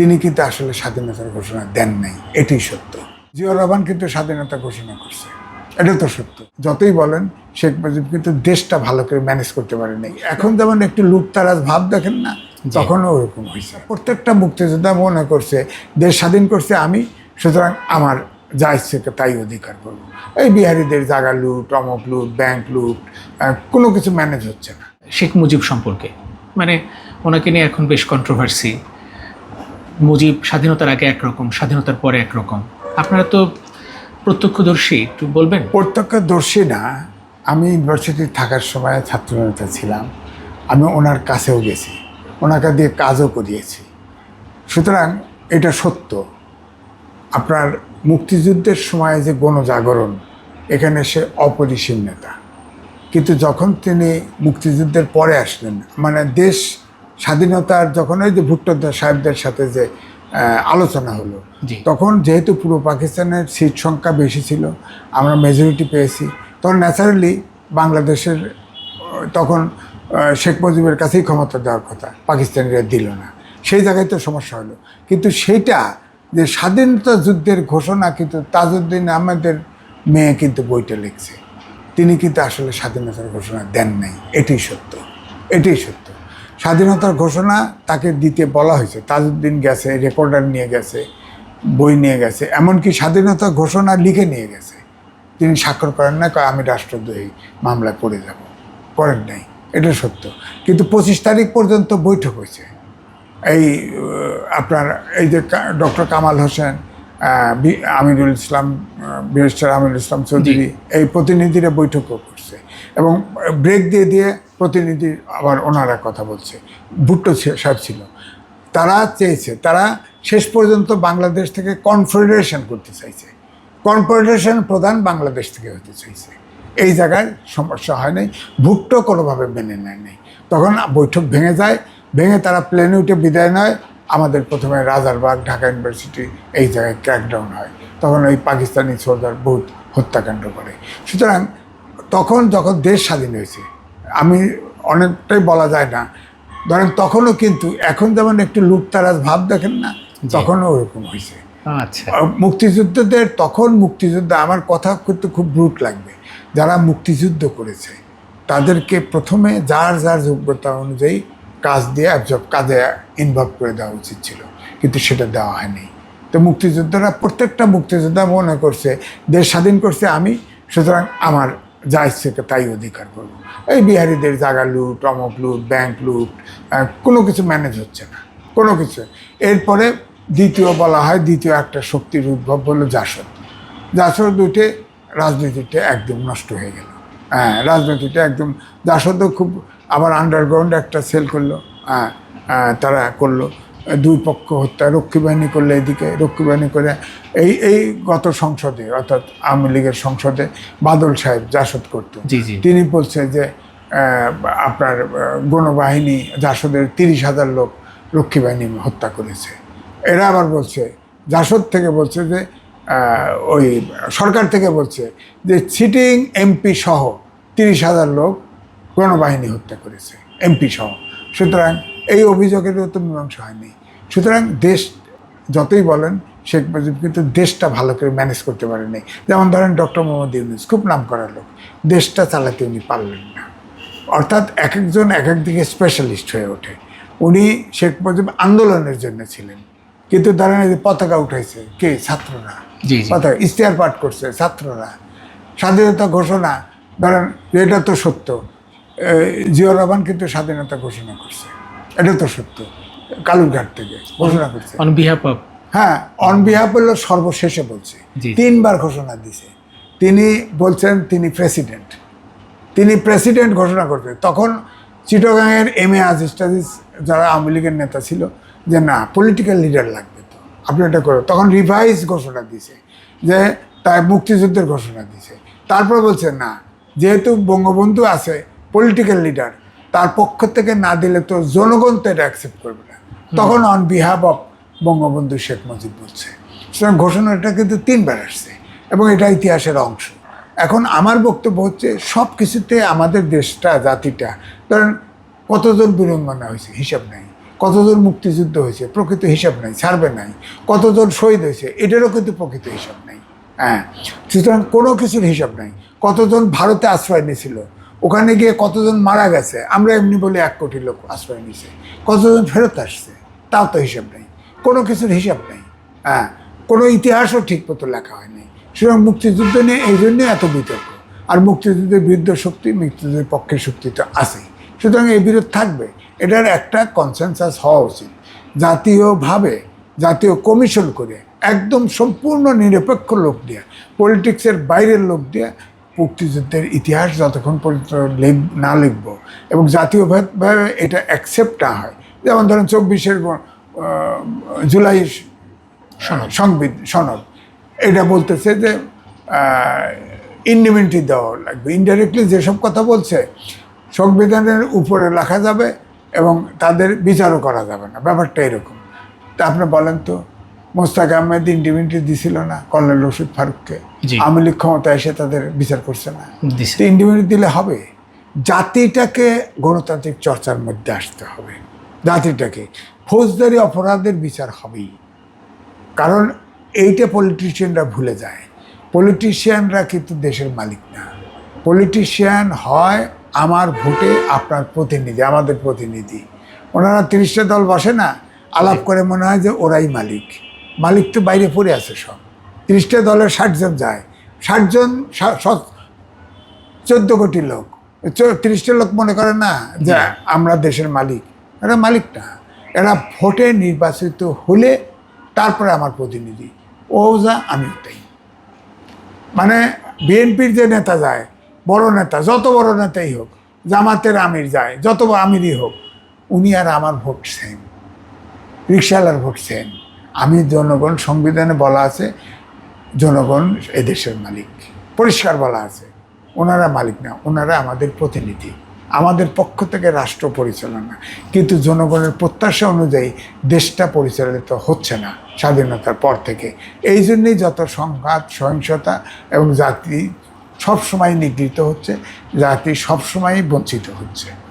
তিনি কিন্তু আসলে স্বাধীনতার ঘোষণা দেন নাই। এটাই সত্য। জিয়া রহমান কিন্তু স্বাধীনতা ঘোষণা করছে। এটা তো সত্য। যতই বলেন শেখ মুজিব কিন্তু দেশটা ভালো করে ম্যানেজ করতে পারেনি এখন যেমন একটু লুটতারাজ ভাব দেখেন না তখনও ওরকম হয়েছে। প্রত্যেকটা মুক্তিযোদ্ধা মনে করছে দেশ স্বাধীন করছে আমি সুতরাং আমার যা ইচ্ছে তাই অধিকার করব। এই বিহারিদের জায়গা লুট অমক লুট ব্যাংক লুট কোনো কিছু ম্যানেজ হচ্ছে না। শেখ মুজিব সম্পর্কে মানে ওনাকে নিয়ে এখন বেশ কন্ট্রোভার্সি মুজিব স্বাধীনতার আগে একরকম, স্বাধীনতার পরে একরকম। আপনারা তো প্রত্যক্ষদর্শী, একটু বলবেন? প্রত্যক্ষদর্শী না, আমি ইউনিভার্সিটি থাকার সময় ছাত্রনেতা ছিলাম। আমি ওনার কাছেও গেছি, ওনাকে দিয়ে কাজও করিয়েছি। সুতরাং এটা সত্য। আপনার মুক্তিযুদ্ধের সময় যে গণজাগরণ, এখানে সে অপরিসীম নেতা। কিন্তু যখন তিনি মুক্তিযুদ্ধের পরে আসলেন মানে দেশ স্বাধীনতার যখন ওই যে ভুট্টোদ্দার সাহেবদের সাথে যে আলোচনা হলো তখন যেহেতু পুরো পাকিস্তানের সিট সংখ্যা বেশি ছিল আমরা মেজরিটি পেয়েছি তখন ন্যাচারালি বাংলাদেশের তখন শেখ মুজিবের কাছেই ক্ষমতা দেওয়ার কথা পাকিস্তানিরা দিল না। সেই জায়গায় তো সমস্যা হলো। কিন্তু সেইটা যে স্বাধীনতা যুদ্ধের ঘোষণা কিন্তু তাজউদ্দিন আহমেদের মেয়ে কিন্তু বইটা লিখছে। তিনি কিন্তু আসলে স্বাধীনতার ঘোষণা দেন নাই। এটাই সত্য। এটাই সত্য। স্বাধীনতার ঘোষণা তাকে দিতে বলা হয়েছে। তাজউদ্দিন গেছে রেকর্ডার নিয়ে গেছে বই নিয়ে গেছে এমনকি স্বাধীনতা ঘোষণা লিখে নিয়ে গেছে। তিনি স্বাক্ষর করেন না কয় আমি রাষ্ট্রদ্রোহী মামলায় পড়ে যাব। করেন নাই এটা সত্য। কিন্তু পঁচিশ তারিখ পর্যন্ত বৈঠক হয়েছে। এই আপনার এই যে ডক্টর কামাল হোসেন আমিরুল ইসলাম বৃহস্পতি আমিরুল ইসলাম চৌধুরী এই প্রতিনিধিরা বৈঠকও করছে। এবং ব্রেক দিয়ে দিয়ে প্রতিনিধি আবার ওনারা কথা বলছে। ভুট্টো সাহেব ছিল। তারা চেয়েছে, তারা শেষ পর্যন্ত বাংলাদেশ থেকে কনফেডারেশন করতে চাইছে। কনফেডারেশন প্রধান বাংলাদেশ থেকে হতে চাইছে। এই জায়গায় সমস্যা হয় নাই। ভুট্টো কোনোভাবে মেনে নেয় নাই। তখন বৈঠক ভেঙে যায়, ভেঙে তারা প্লেনে উঠে বিদায় নেয়। আমাদের প্রথমে রাজারবাগ, ঢাকা ইউনিভার্সিটি এই জায়গায় ক্র্যাকডাউন হয়। তখন ওই পাকিস্তানি সোলজার বহুত হত্যাকাণ্ড করে। সুতরাং তখন যখন দেশ স্বাধীন হয়েছে আমি অনেকটাই বলা যায় না। ধরেন তখনও কিন্তু এখন যেমন একটু লুটতারাজ ভাব দেখেন না তখনও ওরকম হয়েছে। আচ্ছা। মুক্তিযুদ্ধদের তখন মুক্তিযুদ্ধ আমার কথা কিন্তু খুব ব্রুট লাগবে। যারা মুক্তিযুদ্ধ করেছে তাদেরকে প্রথমে যার যার যোগ্যতা অনুযায়ী কাজ দিয়ে অ্যাবজর্ব কাজে ইনভলভ করে দেওয়া উচিত ছিল। কিন্তু সেটা দেওয়া হয়নি। তো মুক্তিযোদ্ধারা প্রত্যেকটা মুক্তিযোদ্ধা মনে করছে দেশ স্বাধীন করছে আমি সুতরাং আমার যা ইচ্ছে তাই অধিকার করব এই বিহারিদের জায়গা লুট অমক লুট ব্যাংক লুট কোনো কিছু ম্যানেজ হচ্ছে না। কোনো কিছু। এরপরে দ্বিতীয় বলা হয় দ্বিতীয় একটা শক্তির উদ্ভব হলো জাসদ জাসদ উঠে রাজনীতিটা একদম নষ্ট হয়ে গেল। হ্যাঁ রাজনীতিটা একদম জাসদও খুব আবার আন্ডারগ্রাউন্ড একটা সেল করল। হ্যাঁ, তারা করল। দুই পক্ষ হত্যা রক্ষী বাহিনী করলে এদিকে রক্ষী বাহিনী করে এই এই গত সংসদে অর্থাৎ আওয়ামী লীগের সংসদে বাদল সাহেব জাসদ করতো জি, জি। তিনি বলছে যে আপনার গণবাহিনী জাসদের তিরিশ হাজার লোক রক্ষী বাহিনী হত্যা করেছে। এরা আবার বলছে জাসদ থেকে বলছে যে ওই সরকার থেকে বলছে যে সিটিং এমপি সহ তিরিশ হাজার লোক গণবাহিনী হত্যা করেছে এমপি সহ। সুতরাং এই অভিযোগেরও তো মীমাংসা হয়নি। সুতরাং দেশ যতই বলেন শেখ মুজিব কিন্তু দেশটা ভালো করে ম্যানেজ করতে পারেনি। যেমন ধরেন ডক্টর মোহাম্মদ ইউনুস খুব নাম করা লোক। দেশটা চালাতে উনি পারলেন না। অর্থাৎ এক একজন এক এক দিকে স্পেশালিস্ট হয়ে ওঠে। উনি শেখ মুজিব আন্দোলনের জন্য ছিলেন। কিন্তু ধরেন এই যে পতাকা উঠাইছে কে? ছাত্ররা। পতাকা ইশতেহার পাঠ করছে ছাত্ররা। স্বাধীনতা ঘোষণা ধরেন এটা তো সত্য। এ, জিয়া রহমান কিন্তু স্বাধীনতা ঘোষণা করছে। এটা তো সত্য। কালুরঘাট থেকে ঘোষণা করছে। অন বিহাফ অফ হ্যাঁ অন বিহাফ হলো সর্বশেষে বলছে। তিনবার ঘোষণা দিছে। তিনি বলছেন তিনি প্রেসিডেন্ট তিনি প্রেসিডেন্ট ঘোষণা করছে তখন চিটগাংয়ের এম এ আজিজ টাজিজ যারা আওয়ামী লীগের নেতা ছিল যে না পলিটিক্যাল লিডার লাগবে তো। আপনি এটা করো। তখন রিভাইজ ঘোষণা দিছে যে তাই মুক্তিযুদ্ধের ঘোষণা দিছে। তারপর বলছে না যেহেতু বঙ্গবন্ধু আছে পলিটিক্যাল লিডার তার পক্ষ থেকে না দিলে তো জনগণ তো এটা অ্যাকসেপ্ট করবে না। তখন on behalf of Bangabandhu Sheikh Mujib বলছে। সুতরাং ঘোষণাটা কিন্তু তিনবার আসছে এবং এটা ইতিহাসের অংশ। এখন আমার বক্তব্য হচ্ছে সব কিছুতে আমাদের দেশটা, জাতিটা, ধরেন কতজন বীরঙ্গনা হয়েছে? হিসাব নেই। কতজন মুক্তিযুদ্ধ হয়েছে? প্রকৃত হিসাব নাই ছাড়বে নাই। কতজন শহীদ হয়েছে? এটারও কিন্তু প্রকৃত হিসাব নাই। হ্যাঁ সুতরাং কোনো কিছুর হিসাব নাই। কতজন ভারতে আশ্রয় নিয়েছিল? ওখানে গিয়ে কতজন মারা গেছে? আমরা এমনি বলে এক কোটি লোক আশ্রয় নিয়েছে কতজন ফেরত আসছে? তাও তো হিসাব নেই। কোনো কিছুর হিসাব নেই। হ্যাঁ কোনো ইতিহাসও ঠিক মতো লেখা হয়নি সুতরাং মুক্তিযুদ্ধ নিয়ে এই জন্যই এত বিতর্ক। আর মুক্তিযুদ্ধের বিরুদ্ধ শক্তি, মুক্তিযুদ্ধের পক্ষে শক্তি তো আছেই। সুতরাং এই বিরোধ থাকবে। এটার একটা কনসেনসাস হওয়া উচিত। জাতীয়ভাবে, জাতীয় কমিশন করে, একদম সম্পূর্ণ নিরপেক্ষ লোক দিয়ে পলিটিক্সের বাইরের লোক দিয়ে মুক্তিযুদ্ধের ইতিহাস যতক্ষণ পর্যন্ত লিখ- না লিখব এবং জাতীয়ভাবে এটা অ্যাকসেপ্ট না হয়। যেমন ধরেন চব্বিশের জুলাই সনদ। সংবিধ সনদ। এটা বলতেছে যে ইন্ডিমেন্টি দেওয়া লাগবে। ইনডাইরেক্টলি যেসব কথা বলছে সংবিধানের উপরে লেখা যাবে এবং তাদের বিচারও করা যাবে না। ব্যাপারটা এরকম। তা আপনি বলেন তো? মোস্তাক আহমেদ ইন্ডিমেন্টি দিছিল না কর্নেল রশিদ ফারুককে। আওয়ামী লীগ ক্ষমতা এসে তাদের বিচার করছে না। তো দিলে হবে। জাতিটাকে গণতান্ত্রিক চর্চার মধ্যে আসতে হবে। জাতিটাকে। ফৌজদারি অপরাধের বিচার হবেই। কারণ এইটা পলিটিশিয়ানরা ভুলে যায়। পলিটিশিয়ানরা কিন্তু দেশের মালিক না। পলিটিশিয়ান হয় আমার ভোটে আপনার প্রতিনিধি আমাদের প্রতিনিধি। ওনারা তিরিশটা দল বসে না আলাপ করে মনে হয় যে ওরাই মালিক। মালিক তো বাইরে পড়ে আছে সব। তিরিশটা দলের ষাটজন যায়। ষাটজন চোদ্দ কোটি লোক। তিরিশটা লোক মনে করে না যে আমরা দেশের মালিক। এরা মালিক না। এরা ভোটে নির্বাচিত হলে তারপরে আমার প্রতিনিধি। ও যা আমি তাই। মানে বিএনপির যে নেতা যায় বড় নেতা যত বড় নেতাই হোক জামাতের আমির যায় যত আমিরই হোক উনি আর আমার ভোট সেম রিক্সাওয়ালার ভোট সেম আমি জনগণ, সংবিধানে বলা আছে, জনগণ এদেশের মালিক। পরিষ্কার বলা আছে, ওনারা মালিক না, ওনারা আমাদের প্রতিনিধি। আমাদের পক্ষ থেকে রাষ্ট্র পরিচালনা। কিন্তু জনগণের প্রত্যাশা অনুযায়ী দেশটা পরিচালিত হচ্ছে না স্বাধীনতার পর থেকে। এই জন্যেই যত সংঘাত, সহিংসতা এবং জাতি সবসময় নিগৃহীত হচ্ছে, জাতি সবসময়ই বঞ্চিত হচ্ছে।